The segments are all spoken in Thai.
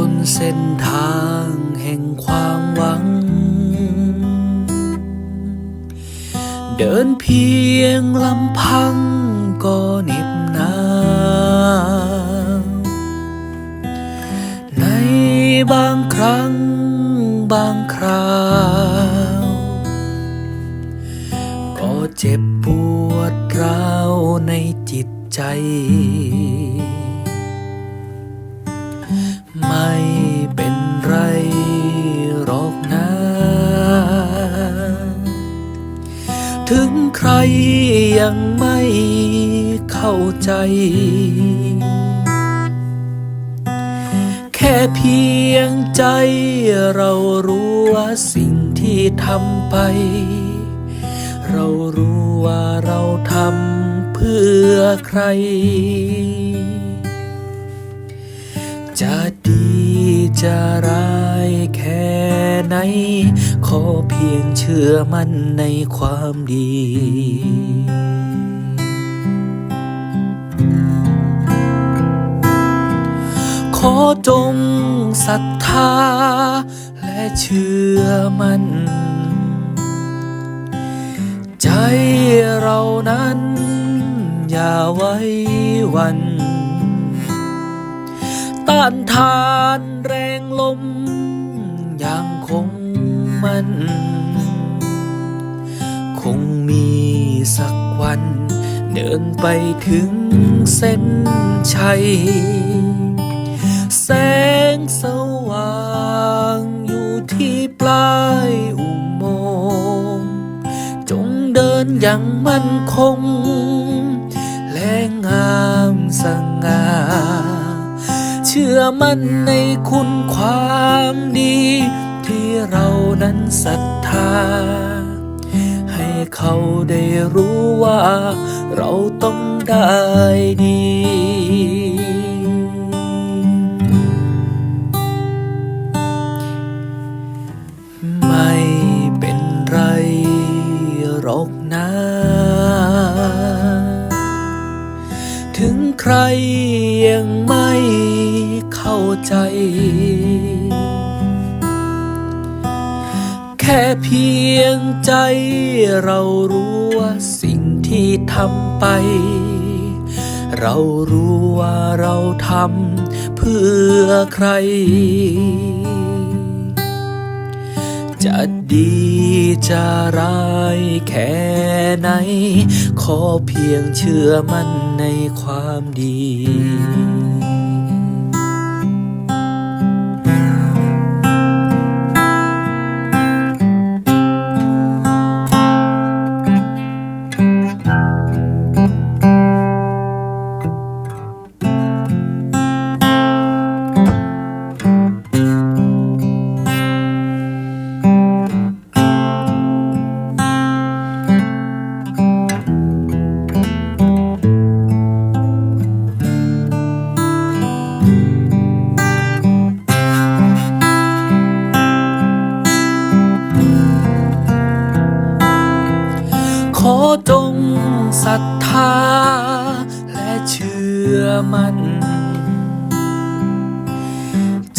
นบนเส้นทางแห่งความหวัง เดินเพียงลำพังก็เหน็บหนาวในบางครั้งบางคราว ก็เจ็บปวดร้าวในจิตใจ เข้าใจ แค่เพียงใจเรารู้ว่าสิ่งที่ทำไป เรารู้ว่าเราทำเพื่อใคร จะดีจะร้ายแค่ไหน ขอเพียงเชื่อมั่นในความดี จงศรัทธา และเชื่อมั่น ใจเรานั้น อย่าไว้วัน ต้านทานแรงลม อย่างคงมันคงมีสักวัน เดินไปถึงเส้นชัย งสว่างอยู่ที่ปลายอุโมงค์จงเดินอย่างมั่นคง และงามสง่าเชื่อมั่นในคุณความดี ที่เรานั้นศรัทธา ให้เขาได้รู้ว่า เราต้องได้ดี ไม่เป็นไรหรอกนะ ถึงใครยังไม่เข้าใจ แค่เพียงใจเรารู้ว่าสิ่งที่ทำไป เรารู้ว่าเราทำเพื่อใคร จะดีจะร้ายแค่ไหน ขอเพียงเชื่อมั่นในความดี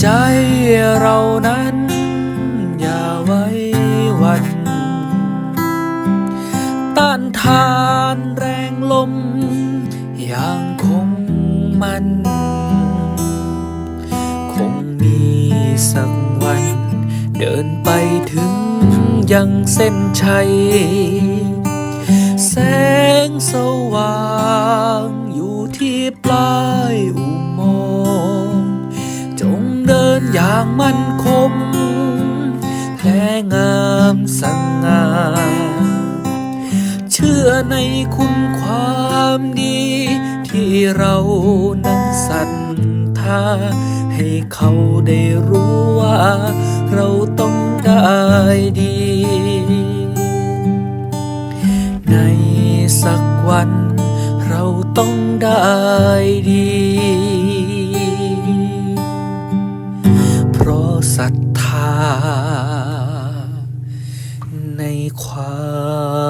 ใจเรานั้นอย่าไว้วัน ต้านทานแรงลม อย่างคงมัน คงมีสักวัน เดินไปถึงยังเส้นชัย แสงสว่างอยู่ที่ปลาย อย่างมั่นคงและงามสง่าเชื่อในคุณความดี ที่เรานั้นศรัทธา ให้เขาได้รู้ว่า เราต้องได้ดี ในสักวัน เราต้องได้ ศรัทธาในความ